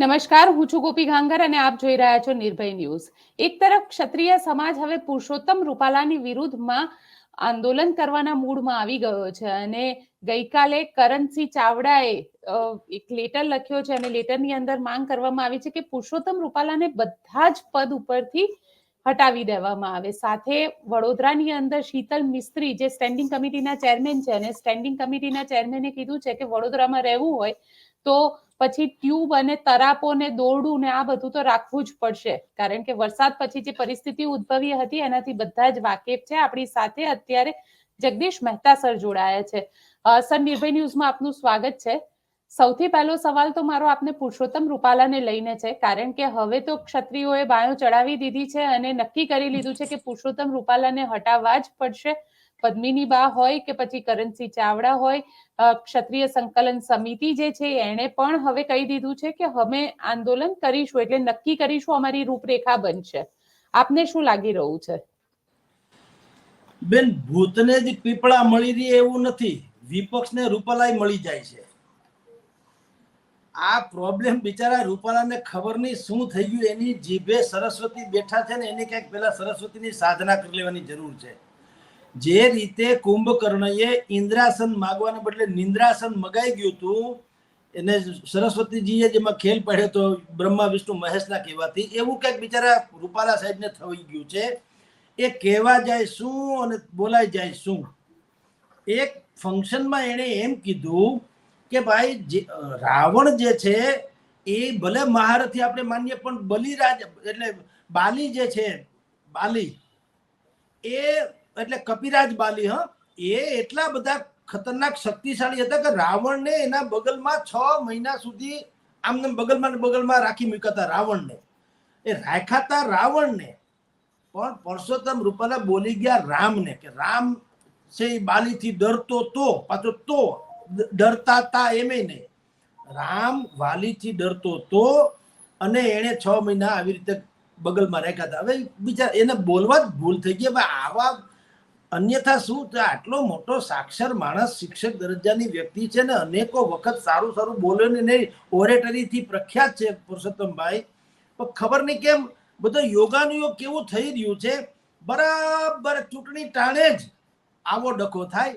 નમસ્કાર, હું છું ગોપી ઘાંગર અને આપ જોઈ રહ્યા છો નિર્ભય ન્યૂઝ. એક તરફ ક્ષત્રિય સમાજ હવે પુરુષોત્તમ રૂપાલાની વિરુદ્ધમાં આંદોલન કરવાના મૂડમાં આવી ગયો છે અને ગઈકાલે કરણસિંહ ચાવડાએ એક લેટર લખ્યો છે અને લેટરની અંદર માંગ કરવામાં આવી છે કે પુરુષોત્તમ રૂપાલાને બધા જ પદ ઉપરથી હટાવી દેવામાં આવે. સાથે વડોદરાની અંદર શીતલ મિસ્ત્રી, જે સ્ટેન્ડિંગ કમિટીના ચેરમેન છે અને સ્ટેન્ડિંગ કમિટીના ચેરમેને કીધું છે કે વડોદરામાં રહેવું હોય તો પછી ટ્યુબ અને તરાપો ને દોરડું ને આ બધું તો રાખવું જ પડશે. કારણ કે વરસાદ પછી જે પરિસ્થિતિ ઉદ્ભવી હતી, એનાથી બધા જ વાકેફ છે. આપણી સાથે અત્યારે જગદીશ મહેતા સર જોડાયા છે. સર, નિર્ભય ન્યૂઝમાં આપનું સ્વાગત છે. સૌથી પહેલો સવાલ તો મારો આપને પુરુષોત્તમ રૂપાલાને લઈને છે. કારણ કે હવે તો ક્ષત્રિયોએ બાયો ચડાવી દીધી છે અને નક્કી કરી લીધું છે કે પુરુષોત્તમ રૂપાલાને હટાવવા જ પડશે. પદ્મિની બા હોય કે પછી કરણસિંહ ચાવડા હોય ક્ષત્રિય સંકલન સમિતિ જે છે એણે પણ હવે કહી દીધું છે કે અમે આંદોલન કરીશું એટલે નક્કી કરીશું અમારી રૂપરેખા બનશે. આપને શું લાગી રહ્યું છે? બેન, ભૂતને જ પીપળા મળી રહી એવું નથી. વિપક્ષને રૂપાલાય મળી જાય છે. આ પ્રોબ્લેમ બિચારા રૂપાલાને ખબર નહીં શું થઈ ગયું, એની જીભે સરસ્વતી બેઠા છે ને, એને ક્યાંક પેલા સરસ્વતીની સાધના કરી લેવાની જરૂર છે. જે રીતે કુંભકર્ણએ ઇન્દ્રાસન માગવાને બદલે નિંદ્રાસન મગાઈ ગયું હતું, એને સરસ્વતીજીએ જેમાં ખેલ પડ્યો તો બ્રહ્મા, વિષ્ણુ, મહેશના કહેવાથી, એવું કંઈક બિચારા રૂપાલા સાહેબને થઈ ગયું છે. એ કહેવા જાય શું અને બોલાઈ જાય શું? એક ફંક્શનમાં એણે એમ કીધું કે ભાઈ, જે રાવણ જે છે, એ ભલે મહારથી આપણે માનીએ, પણ બલિરાજ, એટલે બાલી જે છે, બાલી, એ એટલે કપિરાજ બાલી, હ. એ એટલા બધા ખતરનાક શક્તિશાળી હતા કે રાવણને એના બગલમાં છ મહિના સુધી આમને બગલમાં બગલમાં રાખી મૂકતા રાવણને. એ રાખાતા રાવણને. પણ પરસોત્તમ રૂપાલા બોલી ગયા રામને કે રામ છે એ બાલીથી ડરતો તો, પાછો તો ડરતા તા એમ નહીં રામ વાલીથી ડરતો તો અને એણે છ મહિના આવી રીતે બગલમાં રાખ્યા હતા. હવે બીજા એને બોલવા જ ભૂલ થઈ ગઈ. હવે આવા અન્યથા શું? આટલો મોટો સાક્ષર માણસ શિક્ષક દરજ્જાની વ્યક્તિ છે ને અનેકો વખત સારું સારું બોલે ને નહીં ઓરેટરીથી પ્રખ્યાત છે પુરુષોત્તમભાઈ. પણ ખબર નહીં કેમ, બધો યોગાનુયોગ કેવું થઈ રહ્યું છે? બરાબર ચૂંટણી ટાણે જ આવો ડખો થાય.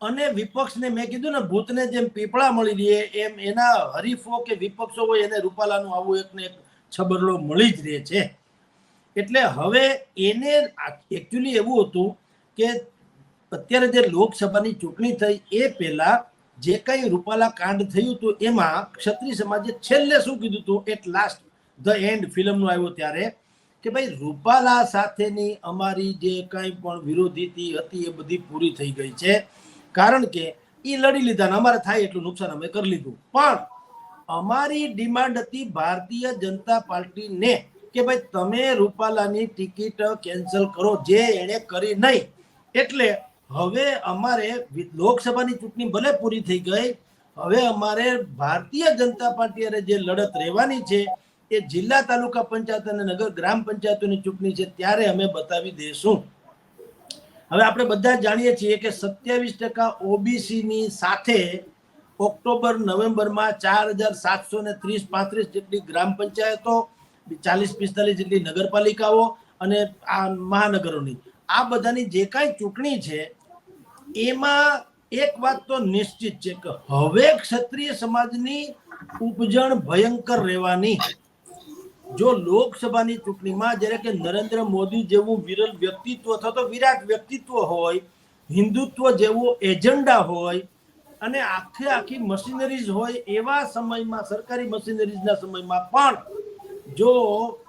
અને વિપક્ષને મેં કીધું ને, ભૂતને જેમ પીપળા મળી રહે એમ એના હરીફો કે વિપક્ષો હોય એને રૂપાલાનું આવું એક ને એક છબરલો મળી જ રહે છે. એટલે હવે એને એકચ્યુઅલી એવું હતું કે અત્યારે જે લોકસભાની ચૂંટણી થઈ એ પહેલા જે કંઈ રૂપાલા કાંડ થયું હતું એમાં ક્ષત્રિય સમાજે છેલ્લે શું કીધું હતું? એટ લાસ્ટ ધ એન્ડ ફિલ્મનું આવ્યો ત્યારે કે ભાઈ રૂપાલા સાથેની અમારી જે કંઈ પણ વિરોધીતી હતી એ બધી પૂરી થઈ ગઈ છે. કારણ કે એ લડી લીધા અમારે થાય એટલું નુકસાન અમે કરી લીધું. પણ અમારી ડિમાન્ડ હતી ભારતીય જનતા પાર્ટીને કે ભાઈ તમે રૂપાલાની ટિકિટ કેન્સલ કરો, જે એણે કરી નહીં. એટલે હવે અમારે લોકસભાની ચૂંટણી ભલે પૂરી થઈ ગઈ, હવે અમારે ભારતીય જનતા પાર્ટી જે લડત રહેવાની છે, એ જિલ્લા તાલુકા પંચાયત અને નગર ગ્રામ પંચાયતોની ચૂંટણી છે, ત્યારે અમે બતાવી દઈશું હવે આપણે બધા જાણીએ છીએ કે સત્યાવીસ ટકા ઓબીસીની સાથે ઓક્ટોબર, નવેમ્બરમાં ચાર હજાર સાતસો ને ત્રીસ પાંત્રીસ જેટલી ગ્રામ પંચાયતો ચાલીસ પિસ્તાલીસ જેટલી નગરપાલિકાઓ અને આ મહાનગરોની. આ બધાની જે કાંઈ ચૂંટણી છે, એમાં એક વાત તો નિશ્ચિત છે કે હવે ક્ષત્રિય સમાજની ઉપજણ ભયંકર રહેવાની. જો લોકસભાની ચૂંટણીમાં જ્યારે કે નરેન્દ્ર મોદી જેવું વિરલ વ્યક્તિત્વ અથવા તો વિરાટ વ્યક્તિત્વ હોય, હિન્દુત્વ જેવો એજન્ડા હોય અને આખે આખી મશીનરીઝ હોય એવા સમયમાં, સરકારી મશીનરીઝના સમયમાં પણ જો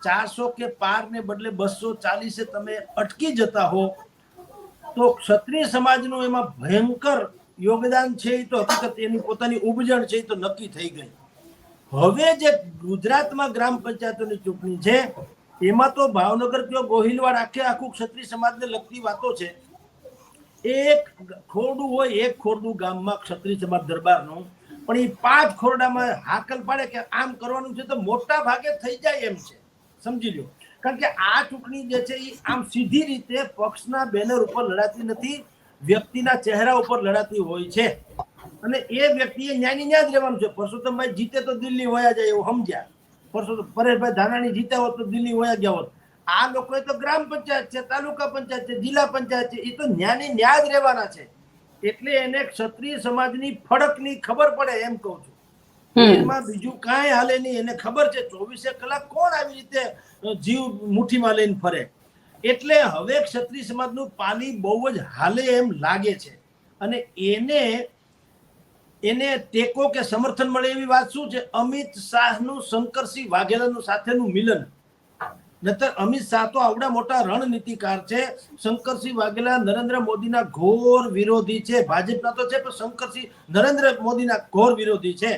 ચારસો કે પાર ને બદલે બસો ચાલીસે તમે અટકી જતા હો, તો ક્ષત્રિય સમાજનું એમાં ભયંકર યોગદાન છે એ તો હકીકત એની પોતાની ઉપજણ છે એ તો નક્કી થઈ ગઈ. હવે જે ગુજરાતમાં ગ્રામ પંચાયતોની ચૂંટણી છે, એમાં તો ભાવનગર કયો ગોહિલવાડ આખે આખું ક્ષત્રિય સમાજને લગતી વાતો છે. એક ખોરડું હોય, એક ખોરડું ગામમાં ક્ષત્રિય સમાજ દરબારનું પણ એ પાંચ ખોરડામાં હાકલ પાડે કે આમ કરવાનું છે તો મોટા ભાગે થઈ જાય એમ છે. સમજી લો. કારણ કે આ ચૂંટણી જે છે એ આમ સીધી રીતે પક્ષના બેનર ઉપર લડાતી નથી, વ્યક્તિના ચહેરા ઉપર લડાતી હોય છે. અને એ વ્યક્તિએ ન્યાયની ન્યાય જ રહેવાનું છે. પરસોત્તમભાઈ જીતે તો દિલ્હી વયા જાય એવું સમજ્યા. પરસોત્તમ પરેશભાઈ ધાનાણી જીત્યા હોત તો દિલ્હી વયા ગયા હોત. આ લોકોએ તો ગ્રામ પંચાયત છે, તાલુકા પંચાયત છે, જિલ્લા પંચાયત છે એ તો ન્યાયની ન્યાય જ રહેવાના છે. એટલે એને ક્ષત્રિય સમાજની ફડકની ખબર પડે એમ કહું છું. એમાં બીજું કાંઈ હાલે નહીં. એને ખબર છે ચોવીસે કલાક કોણ આવી રીતે જીવ મુઠ્ઠીમાં લઈને ફરે. એટલે હવે ક્ષત્રિય સમાજનું પાલી બહુ જ હાલે એમ લાગે છે. અને એને એને ટેકો કે સમર્થન મળે એવી વાત શું છે? અમિત શાહનું શંકરસિંહ વાઘેલાનું સાથેનું મિલન. નતર અમિત શાહ તો આવડા મોટા રણનીતિકાર છે. શંકરસિંહ વાઘેલા નરેન્દ્ર મોદીના ઘોર વિરોધી છે. ભાજપના તો છે, પણ શંકરસિંહ, નરેન્દ્ર મોદીના ઘોર વિરોધી છે.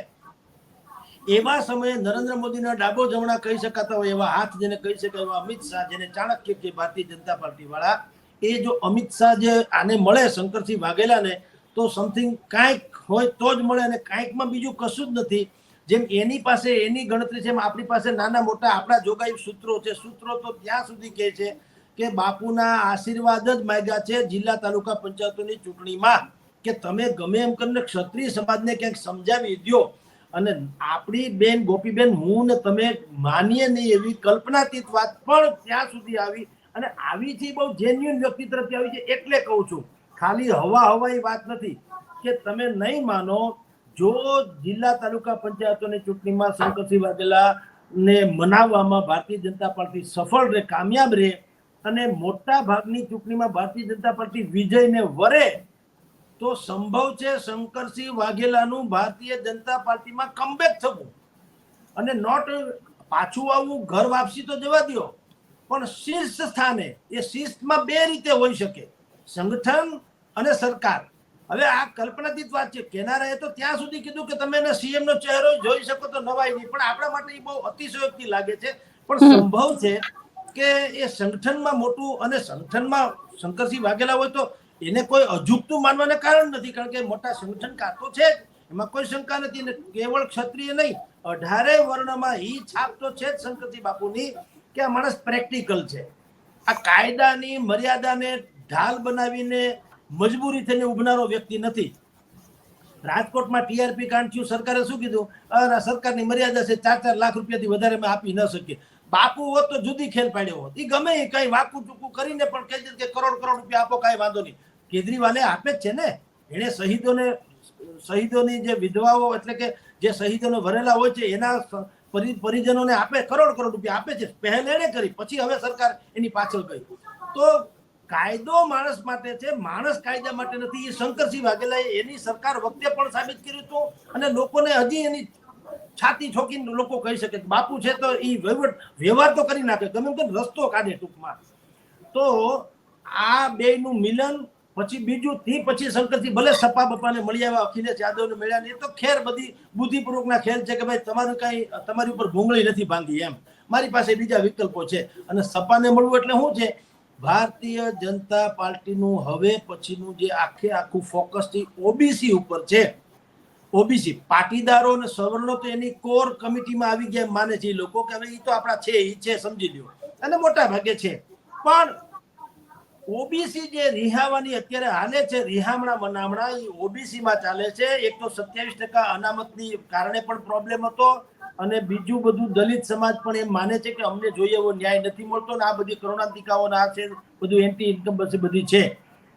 એવા સમયે નરેન્દ્ર મોદીના ડાબો જમણા કહી શકાતા હોય, એવા હાથ જેને કહી શકાય, એવા અમિત શાહ જેને ચાણક્ય કે ભારતીય જનતા પાર્ટી વાળા એ જો અમિત શાહ જે આને મળે શંકરસિંહ વાઘેલાને, તો સમથિંગ કાંઈક હોય તો જ મળે અને કાંઈકમાં બીજું કશું જ નથી. જેમ એની પાસે એની ગણતરી છે, એમ આપણી પાસે નાના મોટા આપણા જોગાઈ સૂત્રો છે. સૂત્રો તો ત્યાં સુધી કહે છે કે બાપુના આશીર્વાદ જ માગ્યા છે જિલ્લા તાલુકા પંચાયતોની ચૂંટણીમાં કે તમે ગમે એમ કરીને ક્ષત્રિય સમાજને ક્યાંક સમજાવી દ્યો. અને આપણી બેન ગોપીબેન, હું ને તમે માનીએ નહીં એવી કલ્પનાતીત વાત પણ ત્યાં સુધી આવી. અને આવી છે બહુ જેન્યુન વ્યક્તિ તરફથી આવી છે, એટલે કહું છું, ખાલી હવા હવાઈ વાત નથી કે તમે નહીં માનો જો જિલ્લા તાલુકા પંચાયતોની ચૂંટણીમાં શંકરસિંહ વાઘેલા ને મનાવવામાં ભારતીય જનતા પાર્ટી સફળ રહે, કામયાબ રહે અને મોટા ભાગની ચૂંટણીમાં ભારતીય જનતા પાર્ટી વિજયને વરે, તો સંભવ છે શંકરસિંહ વાઘેલાનું ભારતીય જનતા પાર્ટીમાં કમબેક થવું. અને નોટ પાછું આવવું ઘર વાપસી તો જવા દો પણ શીર્ષ સ્થાને, એ શીર્ષમાં બે રીતે હોઈ શકે. સંગઠન અને સરકાર. હવે આ કલ્પનાતીત વાત છે. કેનારાએ તો ત્યાં સુધી કીધું કે તમે એને સીએમ નો ચહેરો જોઈ શકો તો નવાઈ નહીં. પણ આપણા માટે એ બહુ અતિશયોક્તિ લાગે છે. પણ સંભવ છે કે એ સંગઠનમાં મોટું અને સંગઠનમાં શંકરસિંહ વાઘેલા હોય તો એને કોઈ અજુગતું માનવાને કારણ નથી. કારણ કે મોટા સંગઠનકાર તો છે જ. એમાં કોઈ શંકા નથી અને કેવળ ક્ષત્રિય નહીં. અઢારે વર્ણમાં ઈ છાપ તો છે જ શંકરસિંહ બાપુની કે આ માણસ પ્રેક્ટિકલ છે. આ કાયદાની મર્યાદાને ઢાલ બનાવીને મજબૂરી થઈને ઉભનારો વ્યક્તિ નથી. રાજકોટમાં ટીઆરપી કાંડ થયું સરકારે શું કીધું? અરે, સરકારની મર્યાદા છે ચાર ચાર લાખ રૂપિયાથી વધારે અમે આપી ન શકીએ. બાપુ હોત તો જુદી ખેલ પાડ્યો હોત. એ ગમે એ કઈ વાકું ચૂકું કરીને પણ કહી કે કરોડ કરોડ રૂપિયા આપો, કાંઈ વાંધો નહીં. કેજરીવાલે આપે જ છે ને. એણે શહીદોને, શહીદોની જે વિધવાઓ એટલે કે જે શહીદોને ભરેલા હોય છે, એના પરિજનોને આપે, કરોડ કરોડ રૂપિયા આપે છે. પહેલ એણે કરી, પછી હવે સરકાર એની પાછળ ગઈ. તો કાયદો માણસ માટે છે, માણસ કાયદા માટે નથી. એ શંકરસિંહ વાઘેલાએ એની સરકાર વખતે પણ સાબિત કર્યું હતું અને લોકોને હજી એની છાતી ઠોકીને લોકો કહી શકે બાપુ છે તો એ વહીવટ, વ્યવહાર તો કરી નાખે. ગમે તેમ રસ્તો કાઢે ટૂંકમાં. તો આ બેયનું મિલન, પછી બીજું થી પછી શંકરસિંહ ભલે સપા બપાને મળી આવ્યા, અખિલેશ યાદવને મળ્યા ને, એ તો ખેર બધી બુદ્ધિપૂર્વકના ખેલ છે કે ભાઈ તમારું કાંઈ, તમારી ઉપર ભૂંગળી નથી ભાંગી એમ. મારી પાસે બીજા વિકલ્પો છે. અને સપાને મળવું એટલે શું છે? ભારતીય જનતા પાર્ટીનું હવે પછીનું જે આખે આખું ફોકસ છે ઓબીસી ઉપર છે. ઓબીસી પાટીદારો અને સવર્ણો તો એની કોર કમિટીમાં આવી ગયા માને છે લોકો કે હવે એ તો આપણા છે એ છે, સમજી લ્યો. અને મોટા ભાગે છે. પણ ઓબીસી જે રિહાવાની અત્યારે હાલે છે, રિહામણા મનામણા એ ઓબીસીમાં ચાલે છે. એક તો સત્યાવીસ ટકા અનામતની કારણે પણ પ્રોબ્લેમ હતો. અને બીજું બધું દલિત સમાજ પણ એમ માને છે કે અમને જોઈએ એવો ન્યાય નથી મળતો ને આ બધી કરુણાંતિકાઓ આ છે બધું એન્ટી ઇન્કમ બસ બધી છે.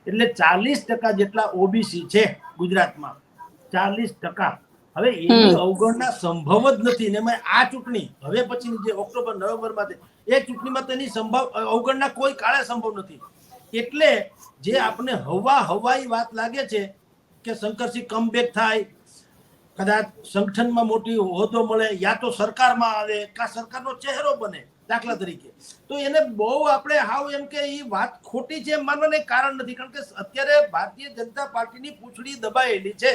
એટલે ચાલીસ ટકા જેટલા ઓબીસી છે ગુજરાતમાં ચાલીસ ટકા. હવે એની અવગણના સંભવ જ નથી ને આ ચૂંટણી હવે પછીની જે ઓક્ટોબર નવેમ્બરમાં છે એ ચૂંટણીમાં તેની સંભવ અવગણના કોઈ કાળે સંભવ નથી. એટલે જે આપણે હવા હવાઈ વાત લાગે છે કે શંકરસિંહ કમબેક થાય કદાચ સંગઠનમાં મોટી હોદ્દો મળે યા તો સરકારમાં આવે કા સરકારનો ચહેરો બને દાખલા તરીકે. તો એને બહુ આપણે હાવ એમ કે એ વાત ખોટી છે માનવાને કારણ નથી. કારણ કે અત્યારે ભારતીય જનતા પાર્ટીની પૂંછડી દબાયેલી છે.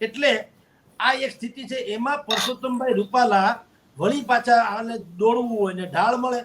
એટલે આ એક સ્થિતિ છે. એમાં પરસોત્તમભાઈ રૂપાલા વળી પાછા આને દોડવું હોય ને ઢાળ મળે.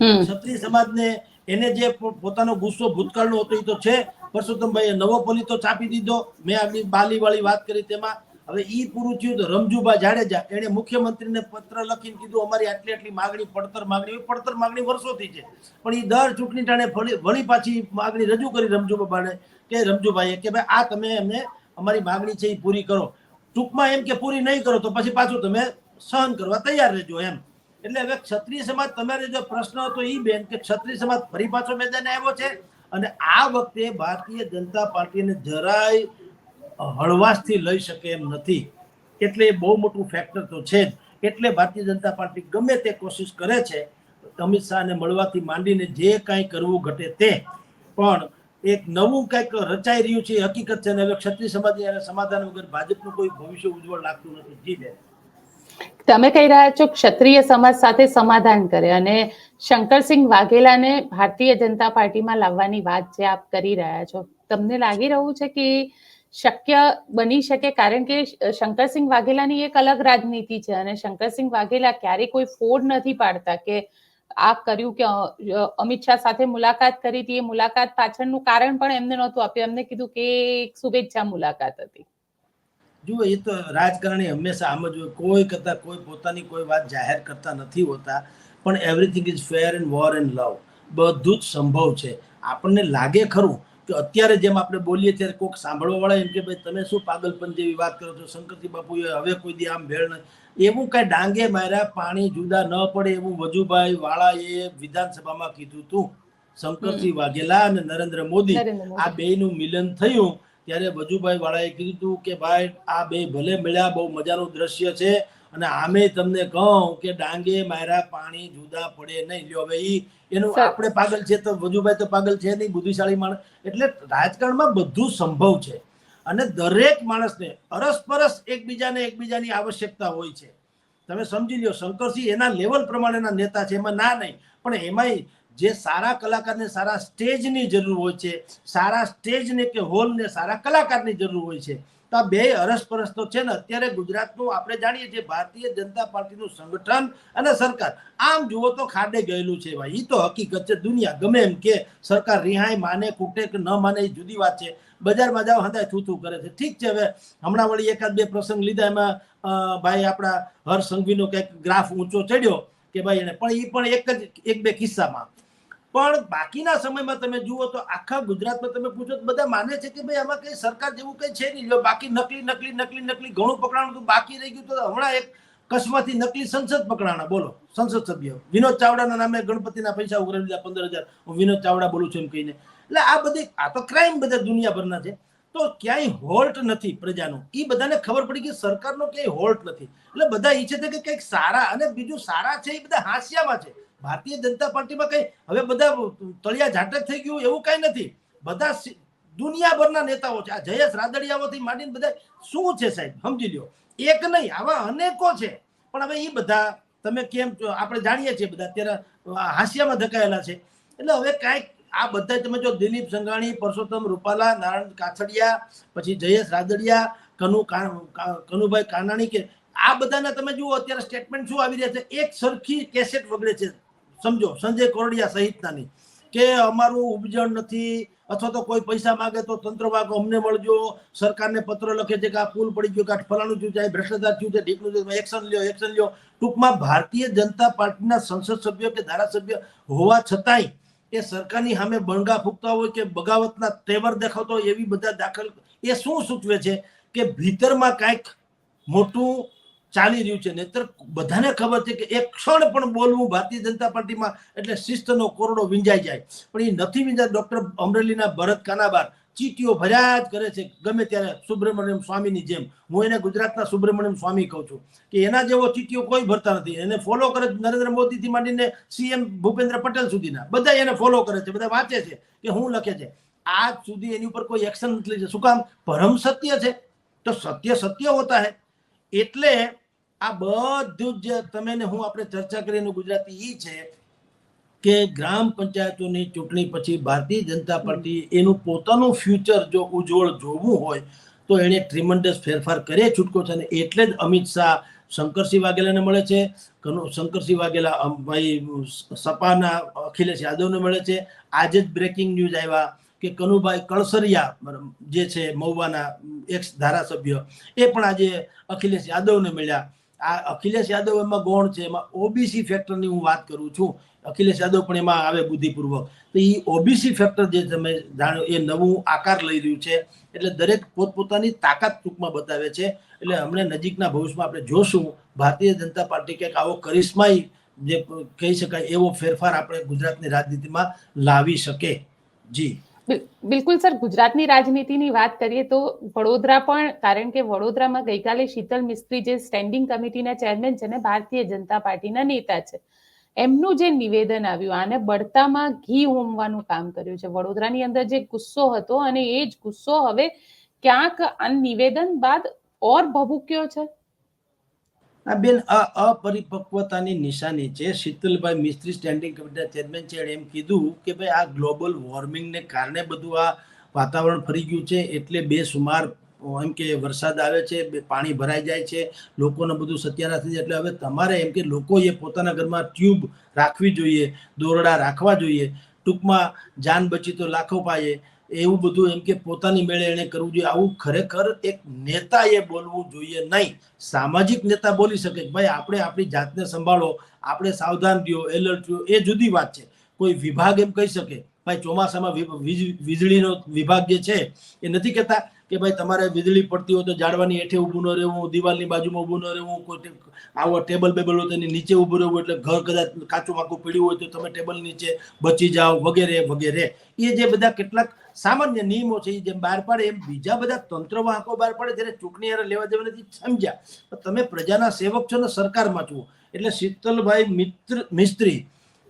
ક્ષત્રિય સમાજને એને જે પોતાનો ગુસ્સો ભૂતકાળનો હતો એ તો છે. પરસોત્તમભાઈએ નવો પોલી તો ચાપી દીધો. મેં આગળ બાલી વાળી વાત કરી તેમાં. હવે ઈ પૂરું થયું તો રમજુભા જાડેજા એને મુખ્યમંત્રીને પત્ર લખીને કીધું, અમારી આટલી આટલી માગણી, પડતર માગણી પડતર માગણી વર્ષોથી છે. પણ એ દર ચૂંટણી ટાણે વળી પાછી માગણી રજૂ કરી રમજુભાને, કે રમજુભાઈએ કે ભાઈ, આ તમે એમને, અમારી માગણી છે એ પૂરી કરો. ટૂંકમાં એમ કે પૂરી નહીં કરો તો પછી પાછું તમે સહન કરવા તૈયાર રહેજો એમ. એટલે હવે ક્ષત્રિય સમાજ, તમારે જો પ્રશ્ન હતો એ બેન કે ક્ષત્રિય સમાજ ફરી પાછો મેદાને આવ્યો છે? અને આ વખતે ભારતીય જનતા પાર્ટીને જરાય હળવાશથી લઈ શકે એમ નથી. એટલે એ બહુ મોટું ફેક્ટર તો છે જ. એટલે ભારતીય જનતા પાર્ટી ગમે તે કોશિશ કરે છે, અમિત શાહને મળવાથી માંડીને જે કાંઈ કરવું ઘટે તે. પણ એક નવું કંઈક રચાઈ રહ્યું છે હકીકત છે અને હવે ક્ષત્રિય સમાજ અને સમાધાન વગર ભાજપનું કોઈ ભવિષ્ય ઉજ્જવળ લાગતું નથી. જી બેન. તમે કહી રહ્યા છો ક્ષત્રિય સમાજ સાથે સમાધાન કરે અને શંકરસિંહ વાઘેલાને ભારતીય જનતા પાર્ટીમાં લાવવાની વાત જે આપ કરી રહ્યા છો, તમને લાગી રહ્યું છે કે શક્ય બની શકે કારણ કે શંકરસિંહ વાઘેલાની એક અલગ રાજનીતિ છે અને શંકરસિંહ વાઘેલા ક્યારેય કોઈ ફોડ નથી પાડતા કે આ કર્યું કે અમિત શાહ સાથે મુલાકાત કરી હતી, એ મુલાકાત પાછળનું કારણ પણ એમને નહોતું આપ્યું. એમને કીધું કે એક શુભેચ્છા મુલાકાત હતી. જુઓ, એ તો રાજકારણી હંમેશા આમ જ હોય. કોઈ કરતા કોઈ પોતાની કોઈ વાત જાહેર કરતા નથી હોતા, પણ everything is fair and war and love બધું જ સંભવ છે. આપણને લાગે ખરું અત્યારે જેમ આપણે બોલીએ ત્યારે કોઈક સાંભળવા વાળા એમ કે ભાઈ તમે શું પાગલપન જેવી વાત કરો છો? શંકરજી બાપુએ હવે કોઈ દી આમ ભેળ નથી એવું કઈ ડાંગે માર્યા પાણી જુદા ન પડે એવું વજુભાઈ વાળાએ વિધાનસભામાં કીધું હતું શંકરસિંહ વાઘેલા અને નરેન્દ્ર મોદી આ બે બેયનું મિલન થયું ત્યારે વજુભાઈ વાળાએ કીધું હતું કે ભાઈ આ બે ભલે મળ્યા બહુ મજાનું દ્રશ્ય છે. અને આમે તમને કહું કે ડાંગે માર્યા પાણી જુદા પડે નહીં. લ્યો હવે ઈ એનું આપણે પાગલ છે તો વજુભાઈ તો પાગલ છે નહીં બુદ્ધિશાળી માણસ. એટલે રાજકારણમાં બધું સંભવ છે. અને દરેક માણસને અરસપરસ એકબીજાને એકબીજાની આવશ્યકતા હોય છે. તમે સમજી લ્યો શંકરસિંહ એના લેવલ પ્રમાણેના નેતા છે એમાં ના નહીં. પણ એમાંય જે સારા કલાકારને સારા સ્ટેજની જરૂર હોય છે સારા સ્ટેજને કે હોલને સારા કલાકારની જરૂર હોય છે તો આ બે અરસપરસ તો છે ને, અત્યારે ગુજરાતનું આપણે જાણીએ છીએ ભારતીય જનતા પાર્ટીનું સંગઠન અને સરકાર. આમ જુઓ તો ખાડે ગયેલું છે ભાઈ. એ તો હકીકત છે. દુનિયા ગમે એમ કે સરકાર રિહાય માને કૂટે કે ન માને એ જુદી વાત છે. બજારમાં જાઓ, હંધાય થૂથું કરે છે. ઠીક છે હવે. હમણાં વળી એકાદ બે પ્રસંગ લીધા એમાં ભાઈ આપણા હર્ષ સંઘવીનો કંઈક ગ્રાફ ઊંચો ચડ્યો કે ભાઈ એને, પણ એ પણ એક જ, એક બે કિસ્સામાં. પણ બાકીના સમયમાં તમે જુઓ તો આખા ગુજરાતમાં તમે પૂછો તો બધા માને છે કે ભાઈ આમાં કઈ સરકાર જેવું કઈ છે નહીં. બાકી નકલી નકલી નકલી નકલી ઘણું પકડાણું બાકી રહી ગયું તો હમણાં એક કચ્છમાંથી નકલી સંસદ પકડાણા. બોલો, સંસદ સભ્ય. વિનોદ ચાવડાના નામે ગણપતિના પૈસા ઉઘરાવી દીધા પંદર હજાર. હું વિનોદ ચાવડા બોલું છું એમ કહીને. એટલે આ બધી, આ તો ક્રાઇમ બધા દુનિયાભરના છે. તો ક્યાંય હોલ્ટ નથી પ્રજાનું. એ બધાને ખબર પડી કે સરકારનો ક્યાંય હોલ્ટ નથી. એટલે બધા ઈચ્છે છે કે કંઈક સારા અને બીજું સારા છે એ બધા હાસ્યામાં છે. ભારતીય જનતા પાર્ટીમાં કઈ હવે બધા તળિયા ઝાટક થઈ ગયું એવું કઈ નથી. બધા દુનિયાભરના નેતાઓ છે. આ જયેશ રાદડિયાઓથી માંડીને બધા શું છે સાહેબ? સમજી લ્યો. એક નહીં, આવા અનેકો છે. પણ હવે એ બધા, તમે કેમ? આપણે જાણીએ છીએ બધા. અત્યારે હાસ્યામાં ધકાયેલા છે. એટલે હવે કાંઈક આ બધા તમે જો દિલીપ સંઘાણી, પરસોત્તમ રૂપાલા, નારાયણ કાછડિયા પછી જયેશ રાદડિયા, કનુ કનુભાઈ કાનાણી કે આ બધાના તમે જુઓ, અત્યારે સ્ટેટમેન્ટ શું આવી રહ્યા છે? એક સરખી કેસેટ વગડે છે. સમજો, સંજય કોરડિયા સહિતનાની. કે અમારું ઉપજણ નથી, અથવા તો કોઈ પૈસા માંગે તો તંત્ર વાગો અમને મળજો, સરકારને પત્ર લખે છે કે આ પુલ પડી ગયો કે આ ફલાણું થયું છે ભ્રષ્ટાચાર થયું છે ઢીકનું થયું એક્શન લ્યો એક્શન લ્યો. ટૂંકમાં ભારતીય જનતા પાર્ટીના સંસદ સભ્ય કે ધારાસભ્ય હોવા છતાંય એ સરકારની સામે બણગા ફૂંકતા હોય કે બગાવતના તેવર દેખાતો હોય એવી બધા દાખલ એ શું સૂચવે છે કે ભીતરમાં કાંઈક મોટું ચાલી રહ્યું છે. નહીતર બધાને ખબર છે કે એક ક્ષણ પણ બોલવું ભારતીય જનતા પાર્ટીમાં એટલે શિસ્તનો કોરડો વિંજાઈ જાય. પણ એ નથી વિંજાય ડોક્ટર અમરેલીના ભરત કાનાબાર ચીટીઓ ભર્યા જ કરે છે. ગમે ત્યારે સુબ્રમણ્યમ સ્વામીની જેમ. હું એને ગુજરાતના સુબ્રમણ્યમ સ્વામી કહું છું કે એના જેવો ચીટીઓ કોઈ ભરતા નથી. એને ફોલો કરે છે નરેન્દ્ર મોદીથી માંડીને સીએમ ભૂપેન્દ્ર પટેલ સુધીના. બધા એને ફોલો કરે છે. બધા વાંચે છે કે હું લખે છે. આજ સુધી એની ઉપર કોઈ એક્શન નથી લે છે શું કામ? પરમ સત્ય છે. તો સત્ય સત્ય હોતા હે. એટલે આ બધું જ તમે ને હું આપણે ચર્ચા કરીને ગુજરાતી એ છે કે ગ્રામ પંચાયતોની ચૂંટણી પછી ભારતીય જનતા પાર્ટી એનું પોતાનું ફ્યુચર જો ઉજ્જવળ જોવું હોય તો એણે ટ્રીમન્ડસ ફેરફાર કરે છૂટકો છે અને એટલે જ અમિત શાહ, શંકરસિંહ વાઘેલાને મળે છે. શંકરસિંહ વાઘેલા ભાઈ સપાના, અખિલેશ યાદવને મળે છે. આજે જ બ્રેકિંગ ન્યૂઝ આવ્યા. કે કનુભાઈ કળસરિયા જે છે મહુવાના એક્સ ધારાસભ્ય, એ પણ આજે અખિલેશ યાદવને મળ્યા. આ અખિલેશ યાદવ એમાં ગૌણ છે, એમાં ઓબીસી ફેક્ટરની હું વાત કરું છું. અખિલેશ યાદવ પણ એમાં આવે બુદ્ધિપૂર્વક. તો એ ઓબીસી ફેક્ટર જે તમે જાણો, એ નવું આકાર લઈ રહ્યું છે. એટલે દરેક પોતપોતાની તાકાત ટૂંકમાં બતાવે છે. એટલે હમણાં નજીકના ભવિષ્યમાં આપણે જોશું, ભારતીય જનતા પાર્ટી કંઈક આવો કરિશ્માઈ, જે કહી શકાય, એવો ફેરફાર આપણે ગુજરાતની રાજનીતિમાં લાવી શકે. જી. બિલકુલ સર, ગુજરાતની રાજનીતિની વાત કરીએ તો વડોદરા પણ, કારણ કે વડોદરામાં ગઈકાલે શીતલ મિસ્ત્રી જે સ્ટેન્ડિંગ કમિટીના ચેરમેન છે ને, ભારતીય જનતા પાર્ટીના નેતા છે. એમનું જે નિવેદન આવ્યું, આને બળતામાં ઘી હોમવાનું કામ કર્યું છે. વડોદરાની અંદર જે ગુસ્સો હતો અને એ જ ગુસ્સો હવે ક્યાંક આ નિવેદન બાદ ઓર ભભૂક્યો છે? આ બેન, આ અપરિપક્વતાની નિશાની છે. શીતલભાઈ મિસ્ત્રી સ્ટેન્ડિંગ કમિટીના ચેરમેન છે એમ કીધું કે ભાઈ, આ ગ્લોબલ વોર્મિંગને કારણે બધું આ વાતાવરણ ફરી ગયું છે. એટલે બેસુમાર એમ કે વરસાદ આવે છે પાણી ભરાઈ જાય છે, લોકોને બધું સત્યાનાશ થઈ જાય. એટલે હવે તમારે એમ કે લોકોએ પોતાના ઘરમાં ટ્યુબ રાખવી જોઈએ, દોરડા રાખવા જોઈએ. ટૂંકમાં જાન બચી તો લાખો પાયે. એવું બધું એમ કે પોતાની મેળે એને કરવું જોઈએ. આવું ખરેખર એક નેતાએ બોલવું જોઈએ નહીં. સામાજિક નેતા બોલી શકે ભાઈ, આપણે આપણી જાતને સંભાળો, આપણે સાવધાન રહ્યો, એલર્ટ રહ્યો, એ જુદી વાત છે. કોઈ વિભાગ એમ કહી શકે, ભાઈ ચોમાસામાં વીજળીનો વિભાગ જે છે, એ નથી કહેતા. કે ભાઈ તમારે વીજળી પડતી હોય તો ઝાડવાની હેઠે ઊભું ન રહેવું, દિવાલની બાજુમાં ઊભું ન રહેવું, કોઈ આવો ટેબલ બેબલ હોય તો નીચે ઊભું રહેવું, એટલે ઘર કદાચ કાચું માકું પીડ્યું હોય તો તમે ટેબલ નીચે બચી જાઓ, વગેરે વગેરે. એ જે બધા કેટલાક સામાન્ય નિયમો છે એ જેમ બહાર પાડે, એમ બીજા બધા તંત્ર વાહકો બહાર પાડે જ્યારે ચૂંટણી હારે લેવા દેવા નથી સમજ્યા. તમે પ્રજાના સેવક છો ને સરકારમાં છો, એટલે શીતલભાઈ મિત્ર, મિસ્ત્રી,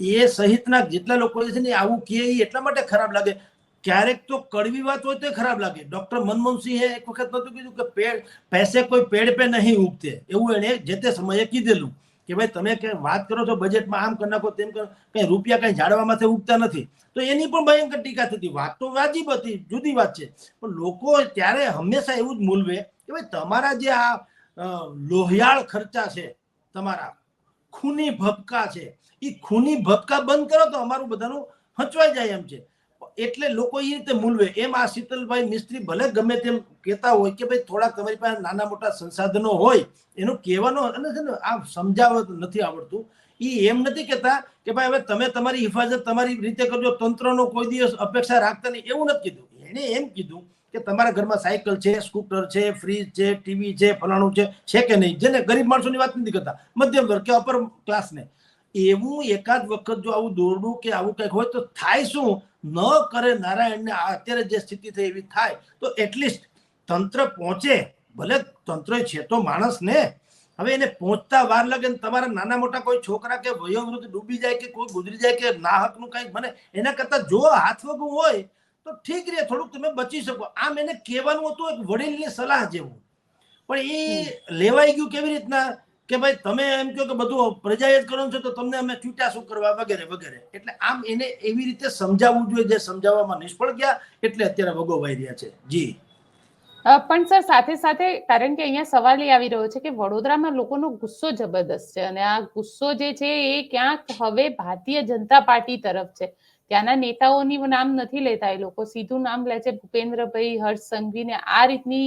એ સહિતના જેટલા લોકો છે ને આવું કહે એ એટલા માટે ખરાબ લાગે. ક્યારેક તો કડવી વાત હોય તો ખરાબ લાગે. ડોક્ટર મનમોહનસિંહે એક વખત નતું કીધું કે પેડ, પૈસે કોઈ પેડ પે નહીં ઉગતે. એવું એણે જે તે સમયે કીધેલું કે ભાઈ તમે કઈ વાત કરો છો બજેટમાં આમ કરી નાખો, તેમ કરો, કઈ રૂપિયા કઈ ઝાડવામાંથી ઉગતા નથી. તો એની પણ ભયંકર ટીકા થતી. વાત તો વાજીબ હતી, જુદી વાત છે. પણ લોકો ત્યારે હંમેશા એવું જ મૂલવે કે ભાઈ તમારા જે આ લોહિયાળ ખર્ચા છે, તમારા ખૂની ભપકા છે એ ખૂની ભપકા બંધ કરો તો અમારું બધાનું હચવાઈ જાય એમ છે. એટલે લોકો એ રીતે મૂલવે. એમ આ શીતલભાઈ મિસ્ત્રી ભલે ગમે તેમ કહેતા હોય કે ભાઈ થોડા તમારી પાસે નાના મોટા સંસાધનો હોય, એનું કહેવાનો અને છે ને આ સમજાવત નથી આવડતું. એ એમ નથી કહેતા કે ભાઈ હવે તમે તમારી હિફાજત તમારી રીતે કરજો, તંત્રનો કોઈ દિવસ અપેક્ષા રાખતા નહીં. એવું નથી કીધું. એણે એમ કીધું કે તમારા ઘરમાં સાયકલ છે, સ્કૂટર છે, ફ્રીજ છે, ટીવી છે, ફલાણું છે છે કે નહીં? જેને ગરીબ માણસોની વાત નથી કરતા. મધ્યમ વર્ગ કે અપર ક્લાસને. એવું એકાદ વખત જો આવું દોરડું કે આવું કંઈક હોય તો થાય શું? ન કરે નારાયણને અત્યારે જે સ્થિતિ થઈ એવી થાય તો એટલીસ્ટ તંત્ર પહોંચે. ભલે તંત્ર છે તો માણસ ને હવે એને પહોંચતા વાર લાગે ને તમારા નાના મોટા કોઈ છોકરા કે વયોવૃદ્ધ ડૂબી જાય કે કોઈ ગુજરી જાય કે નાહકનું કંઈક બને એના કરતાં જો હાથ વગું હોય તો ઠીક રે થોડુંક તમે બચી શકો. આમ એને કહેવાનું હતું એક વડીલની સલાહ જેવું. પણ એ લેવાઈ ગયું કેવી રીતના? કે ભાઈ તમે એમ કહો કે બધું પ્રજાએ જ કરવાનું છે, તો તમને અમે છૂટા શું કરવા વગેરે વગેરે. એટલે આમ એને એવી રીતે સમજાવવું જોઈએ જે સમજાવવામાં નિષ્ફળ ગયા એટલે અત્યારે વગોવાઈ રહ્યા છે. જી. પણ સર, સાથે સાથે, કારણ કે અહીંયા સવાલ એ આવી રહ્યો છે કે વડોદરામાં લોકોનો ગુસ્સો જબરદસ્ત છે અને આ ગુસ્સો જે છે એ ક્યાંક હવે ભારતીય જનતા પાર્ટી તરફ છે. ત્યાંના નેતાઓની નામ નથી લેતા એ લોકો. સીધું નામ લે છે ભૂપેન્દ્રભાઈ હર્ષ સંઘવીને. આ રીતની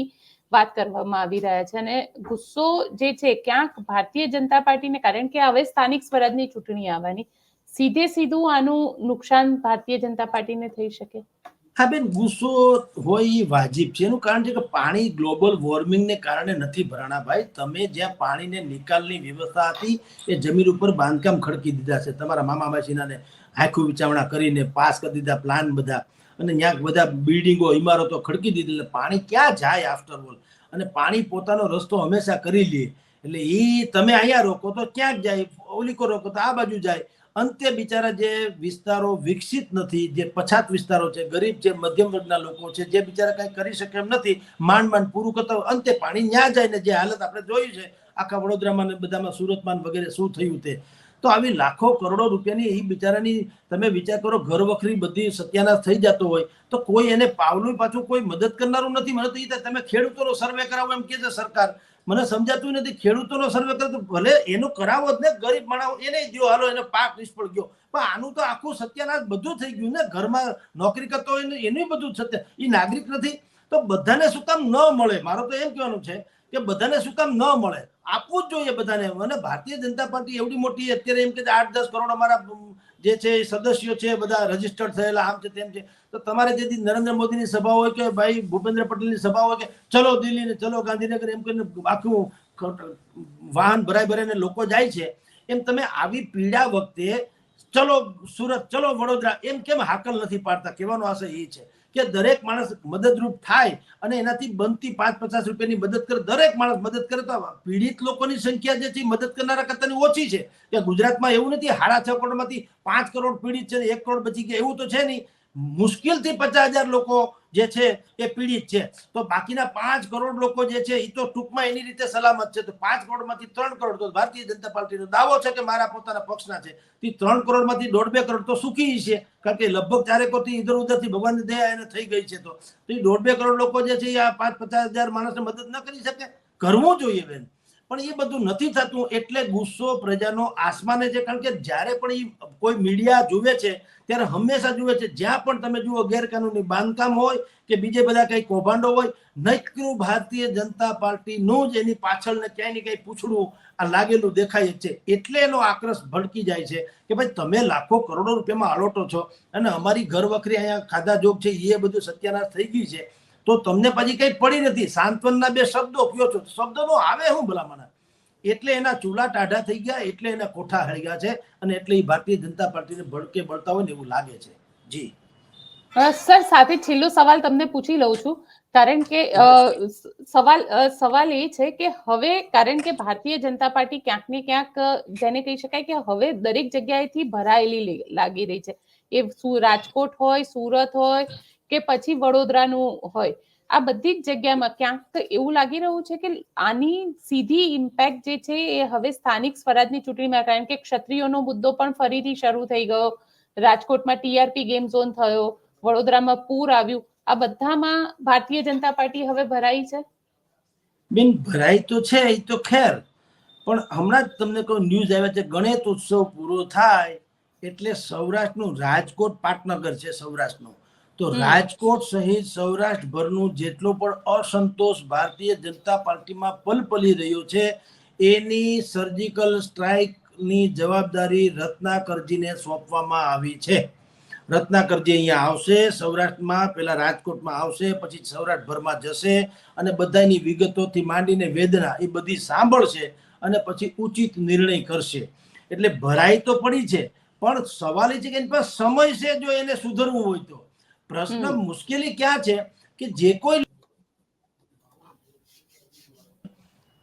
વાત કરવામાં આવી રહ્યા છે અને ગુસ્સો જે છે, ક્યાંક ભારતીય જનતા પાર્ટીને, કારણ કે હવે સ્થાનિક સ્વરાજની ચૂંટણી આવવાની, સીધે સીધું આનું નુકસાન ભારતીય જનતા પાર્ટીને થઈ શકે? હા બેન, ગુસ્સો હોય એ વાજિબ છે. એનું કારણ છે કે પાણી ગ્લોબલ વોર્મિંગને કારણે નથી ભરાણા ભાઈ. તમે જ્યાં પાણીને નિકાલની વ્યવસ્થા હતી, એ જમીન ઉપર બાંધકામ ખડકી દીધા છે. તમારા મામા માસીનાને આખું વિચારણા કરીને પાસ કરી દીધા પ્લાન બધા. અને ત્યાં બધા બિલ્ડિંગો ઇમારતો ખડકી દીધી એટલે પાણી ક્યાં જાય આફ્ટર ઓલ અને પાણી પોતાનો રસ્તો હંમેશા કરી લે. એટલે એ તમે અહીંયા રોકો તો ક્યાંક જાય? ઓલીકો રોકો તો આ બાજુ જાય. અંતે બિચારા જે વિસ્તારો વિકસિત નથી, જે પછાત વિસ્તારો છે, ગરીબ છે, મધ્યમ વર્ગના લોકો છે, જે બિચારા કંઈ કરી શકે એમ નથી, માંડ માંડ પૂરું કરતા અંતે પાણી ન્યા જાય ને જે હાલત આપણે જોયું છે. આખા વડોદરામાં ને બધામાં સુરતમાં વગેરે શું થયું તે. તો આવી લાખો કરોડો રૂપિયાની એ બિચારાની તમે વિચાર કરો ઘર વખરી બધી સત્યાનાશ થઈ જતો હોય, તો કોઈ એને પાવલું પાછું કોઈ મદદ કરનારું નથી. મને તો એ તમે ખેડૂતોનો સર્વે કરાવો એમ કે છે સરકાર. મને સમજાતું નથી, ખેડૂતોનો સર્વે કરે તો ભલે એનું કરાવો જ ને, ગરીબ માણસ એને જો હાલો એને પાક નિષ્ફળ ગયો. પણ આનું તો આખું સત્યાનાશ બધું થઈ ગયું ને, ઘરમાં નોકરી કરતો હોય ને એનું બધું સત્ય એ નાગરિક નથી. તો બધાને શું કામ ન મળે? મારો તો એમ કહેવાનું છે કે બધાને શું કામ ન મળે? આપવું જ જોઈએ બધાને. અને ભારતીય જનતા પાર્ટી એવડી મોટી અત્યારે એમ કે આઠ દસ કરોડ અમારા જે છે સદસ્યો છે, બધા રજીસ્ટર્ડ થયેલા, આમ છે તેમ છે. તો તમારે જેથી નરેન્દ્ર મોદીની સભા હોય કે ભાઈ ભૂપેન્દ્ર પટેલની સભા હોય કે, ચલો દિલ્હીને ચલો ગાંધીનગર, એમ કરીને આખું વાહન ભરાઈ ભરાઈને લોકો જાય છે. એમ તમે આવી પીડા વખતે ચલો સુરત, ચલો વડોદરા, એમ કેમ હાકલ નથી પાડતા? કહેવાનો આશય એ છે. કે દરેક માણસ મદદરૂપ થાય અને એનાથી બનતી પાંચ પચાસ રૂપિયાની મદદ કરે, દરેક માણસ મદદ કરે તો પીડિત લોકોની સંખ્યા જે છે મદદ કરનારા કરતાની ઓછી છે. કે ગુજરાતમાં એવું નથી સાડા છ કરોડમાંથી પાંચ કરોડ પીડિત છે એક કરોડ બચી ગયા, એવું તો છે નહીં. મુશ્કેલથી પચાસ હજાર લોકો જે છે એ પીડિત છે. તો બાકીના પાંચ કરોડ લોકો જે છે એ તો ટૂંકમાં એની રીતે સલામત છે. તો પાંચ કરોડમાંથી ત્રણ કરોડ તો ભારતીય જનતા પાર્ટીનો દાવો છે કે મારા પોતાના પક્ષના છે. તે ત્રણ કરોડમાંથી દોઢ બે કરોડ તો સુખી છે. કારણ કે લગભગ ચારે કોટી ઇધર ઉધરથી ભગવાનની દયા એને થઈ ગઈ છે તો. એ દોઢ બે કરોડ લોકો જે છે એ આ પાંચ પચાસ હજાર માણસને મદદ ન કરી શકે? કરવું જોઈએ બેન. પણ એ બધું નથી થતું એટલે ગુસ્સો પ્રજાનો આસમાને છે. કારણ કે જ્યારે પણ એ કોઈ મીડિયા જુએ છે, ત્યારે હંમેશા જુએ છે, જ્યાં પણ તમે જુઓ ગેરકાનૂની બાંધકામ હોય કે બીજે બધા કઈ કૌભાંડો હોય નૈકરું ભારતીય જનતા પાર્ટીનું જ એની પાછળ ને ક્યાંય ને ક્યાંય પૂછડું આ લાગેલું દેખાય છે. એટલે એનો આક્રશ ભડકી જાય છે કે ભાઈ તમે લાખો કરોડો રૂપિયામાં આલોટો છો અને અમારી ઘર વખરી અહીંયા ખાધા જોગ છે એ બધું સત્યાનાશ થઈ ગઈ છે. તો તમને પછી કઈ પડી નથી. સાંત્વનના બે શબ્દો કયો છો? શબ્દનો આવે હું ભલામણ એટલે એના ચૂલા ટાઢા થઈ ગયા, એટલે એના કોઠા હળી ગયા છે અને એટલે એ ભારતીય જનતા પાર્ટીને ભડકે બળતા હોય ને એવું લાગે છે. જી. સર, સાથે છેલ્લો સવાલ તમને પૂછી લઉં છું. કારણ કે સવાલ સવાલ એ છે કે હવે, કારણ કે ભારતીય જનતા પાર્ટી ક્યાંક ને ક્યાંક, જેને કહી શકાય કે હવે દરેક જગ્યાએથી ભરાયેલી લાગી રહી છે. એ રાજકોટ હોય, સુરત હોય કે પછી વડોદરાનું હોય. આ બધી જ જગ્યામાં ક્યાંક એવું લાગી રહ્યું છે કે આની સીધી ઇમ્પેક્ટ જે છે એ હવે સ્થાનિક સ્વરાજની ચૂંટણીમાં કારણ કે ક્ષત્રિયોનો મુદ્દો પણ ફરીથી શરૂ થઈ ગયો. રાજકોટમાં ટીઆરપી ગેમ ઝોન થયો, વડોદરામાં પૂર આવ્યું. આ બધામાં ભારતીય જનતા પાર્ટી હવે ભરાઈ છે? બેન, ભરાઈ તો છે એ તો ખેર. પણ હમણાં જ તમને કહું ન્યૂઝ આવ્યા છે, ગણેશ ઉત્સવ પૂરો થાય એટલે સૌરાષ્ટ્રનું રાજકોટ પાટનગર છે, સૌરાષ્ટ્રનું. તો રાજકોટ સહિત સૌરાષ્ટ્રભરનું જેટલો પણ અસંતોષ ભારતીય જનતા પાર્ટીમાં પલપલી રહ્યો છે એની સર્જિકલ સ્ટ્રાઇકની જવાબદારી રત્નાકરજીને સોંપવામાં આવી છે. રત્નાકરજી અહીંયા આવશે સૌરાષ્ટ્રમાં પેલા રાજકોટમાં આવશે પછી સૌરાષ્ટ્રભરમાં જશે અને બધાની વિગતોથી માંડીને વેદના એ બધી સાંભળશે અને પછી ઉચિત નિર્ણય કરશે. એટલે ભરાઈ તો પડી છે પણ સવાલ એ છે કે એની પાસે સમય છે જો એને સુધરવું હોય તો? પ્રશ્ન મુશ્કેલી ક્યાં છે કે જે કોઈ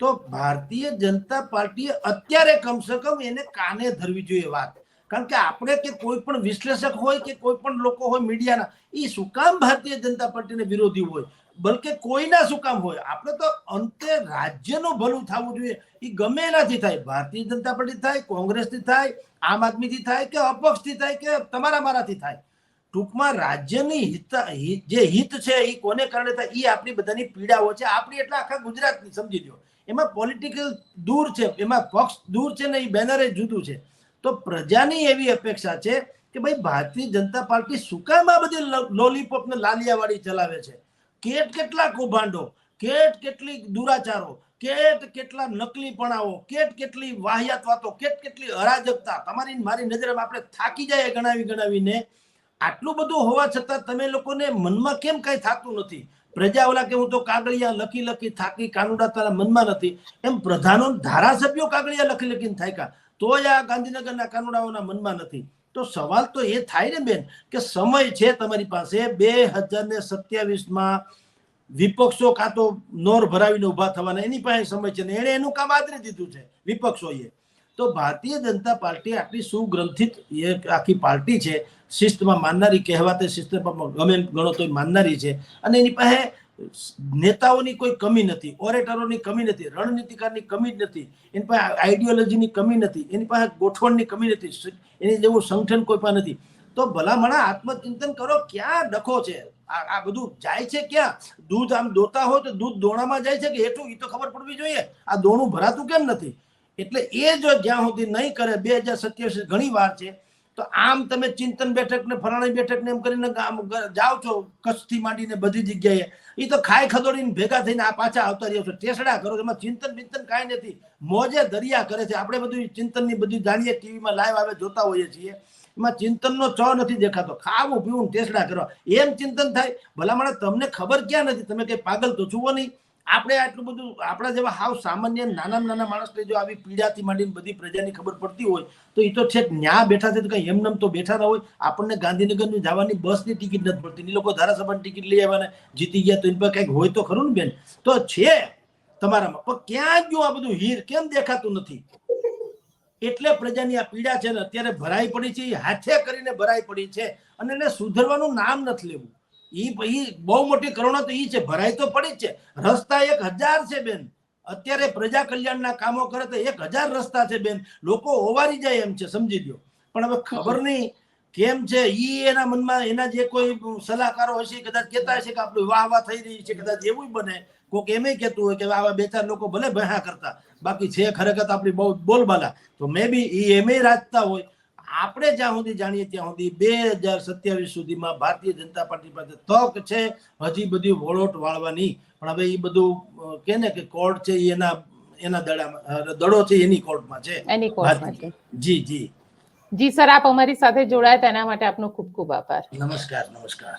તો ભારતીય જનતા પાર્ટીએ અત્યારે કમસે કમ એને કાને ધરવી જોઈએ વાત. કારણ કે આપણે કે કોઈ પણ વિશ્લેષક હોય કે કોઈ પણ લોકો હોય મીડિયાના એ શું કામ ભારતીય જનતા પાર્ટીને વિરોધી હોય? બલકે કોઈના શું કામ હોય? આપણે તો અંતે રાજ્યનું ભલું થવું જોઈએ. એ ગમે એનાથી થાય. ભારતીય જનતા પાર્ટી થાય કોંગ્રેસથી થાય આમ આદમીથી થાય કે અપક્ષથી થાય કે તમારા મારાથી થાય. ટૂંકમાં રાજ્યની હિત જે હિત છે એ કોને કારણે થાય એ આપણી બધાની પીડાઓ છે. આપણી એટલે આખા ગુજરાતની, સમજી લો એમાં પોલિટિકલ દૂર છે, એમાં પક્ષ દૂર છે ને એ બેનરે જુદું છે. તો પ્રજાની એવી અપેક્ષા છે કે ભાઈ, ભારતીય જનતા પાર્ટી શું કામ આ બધી લોલીપોપ ને લાલિયાવાડી ચલાવે છે? કેટ કેટલા કૌભાંડો? કેટ કેટલી દુરાચારો? કેટ કેટલા નકલીપણાઓ? કેટ કેટલી વાહિયાત વાતો? કેટ કેટલી અરાજકતા? તમારી મારી નજરમાં આપણે થાકી જાય ગણાવી ગણાવીને આટલું બધું હોવા છતાં તમે લોકોને મનમાં કેમ કઈ થતું નથી? પ્રજા ઓલા કે હું તો કાગળિયા લખી લખી થાકી કાનુડા તારા મનમાં નથી. એમ પ્રધાનો ધારાસભ્યો કાગળિયા લખી લખીને થાક્યા. તોય આ ગાંધીનગરના કાનુડાઓના મનમાં નથી. તો સવાલ તો એ થાય ને બેન, કે સમય છે તમારી પાસે? બે હજાર ને સત્યાવીસમાં વિપક્ષો કાં તો નોર ભરાવીને ઊભા થવાના, એની પાસે સમય છે ને એણે એનું કામ આદરી દીધું છે, વિપક્ષોએ. તો ભારતીય જનતા પાર્ટી આટલી સુગ્રંથિત આખી પાર્ટી છે શિસ્તમાં માનનારી કહેવાતે શિસ્તમાં ગમે ગણો તો માનનારી છે. અને એની પાસે નેતાઓની કોઈ કમી નથી, ઓરેટરોની કમી નથી, રણનીતિકારની કમી જ નથી, એની પાસે આઈડિયોલોજીની કમી નથી, એની પાસે ગોઠવણની કમી નથી એની જેવું સંગઠન કોઈ પાસે નથી. તો ભલામણા, આત્મચિંતન કરો, ક્યાં ડખો છે? આ આ બધું જાય છે ક્યાં? દૂધ આમ દોતા હોય તો દૂધ દોણામાં જાય છે કે હેઠું? એ તો ખબર પડવી જોઈએ. આ દોણું ભરાતું કેમ નથી? એટલે એ જો જ્યાં સુધી નહીં કરે, બે હજાર સત્યાવીસ ઘણી વાર છે તો આમ તમે ચિંતન બેઠક ને ફલાણી બેઠક ને એમ કરીને જાઓ છો, કચ્છથી માંડીને બધી જગ્યાએ. એ તો ખાઈ ખદોડીને ભેગા થઈને આ પાછા આવતા રહ્યો છો. ટેસડા કરો એમાં ચિંતન બિંતન કાંઈ નથી. મોજે દરિયા કરે છે. આપણે બધું ચિંતનની બધું જાણીએ, ટીવીમાં લાઈવ આવે, જોતા હોઈએ છીએ. એમાં ચિંતનનો ચ નથી દેખાતો. ખાવું, પીવું ટેસડા કરવા એમ ચિંતન થાય. ભલામણ, તમને ખબર ક્યાં નથી? તમે કઈ પાગલ તો છુઓ નહીં. આપણે આટલું બધું, આપણા જેવા હાવ સામાન્ય નાના નાના માણસને જો આવી પીડાથી માંડીને બધી પ્રજાની ખબર પડતી હોય, તો એ તો છેક ન્યા બેઠા છે તો કઈ એમનેમ તો બેઠા ના હોય. આપણને ગાંધીનગરની જવાની બસની ટિકિટ નથી પડતી એ લોકો ધારાસભાની ટિકિટ લઈ આવવાને જીતી ગયા તો એની પર કંઈક હોય તો ખરું ને બેન? તો છે તમારામાં, પણ ક્યાં ગયું આ બધું હીર? કેમ દેખાતું નથી? એટલે પ્રજાની આ પીડા છે ને અત્યારે ભરાઈ પડી છે એ હાથે કરીને ભરાઈ પડી છે, અને એને સુધરવાનું નામ નથી લેવું. ઈ ઈ બહુ મોટી કરુણા તો ઈ છે, ભરાઈ તો પડી જ છે. રસ્તા એક હજાર છે, બેન. અત્યારે પ્રજા કલ્યાણના કામો કરે તો એક હજાર રસ્તા છે, બેન. લોકો ઓવારી જાય એમ છે, સમજી લ્યો. પણ હવે ખબર નહીં કેમ છે, ઈ એના મનમાં એના જે કોઈ સલાહકારો હશે, કદાચ કહેતા હશે કે આપણું વાહ વાહ થઈ રહી છે, કદાચ એવું બને. કોક એમ કહેતું હોય કે આવા બે, ચાર લોકો ભલે ભયા કરતા. બાકી છે ખરેખર આપણી બહુ બોલબાલા. તો મે બી ઈ એમે રાજતા હોય. આપણે જ્યાં સુધી જાણીએ ત્યાં સુધી બે હજાર સત્યાવીસ સુધીમાં ભારતીય જનતા પાર્ટી પાસે તક છે. હજી બધી વળોટ વાળવાની. પણ હવે એ બધું કે ને કે કોર્ટ છે એના એના દડામાં દડો છે એની કોર્ટમાં છે. એની કોર્ટમાં જી જી. જી સર આપ અમારી સાથે જોડાયા તેના માટે આપનો ખૂબ ખૂબ આભાર. નમસ્કાર નમસ્કાર.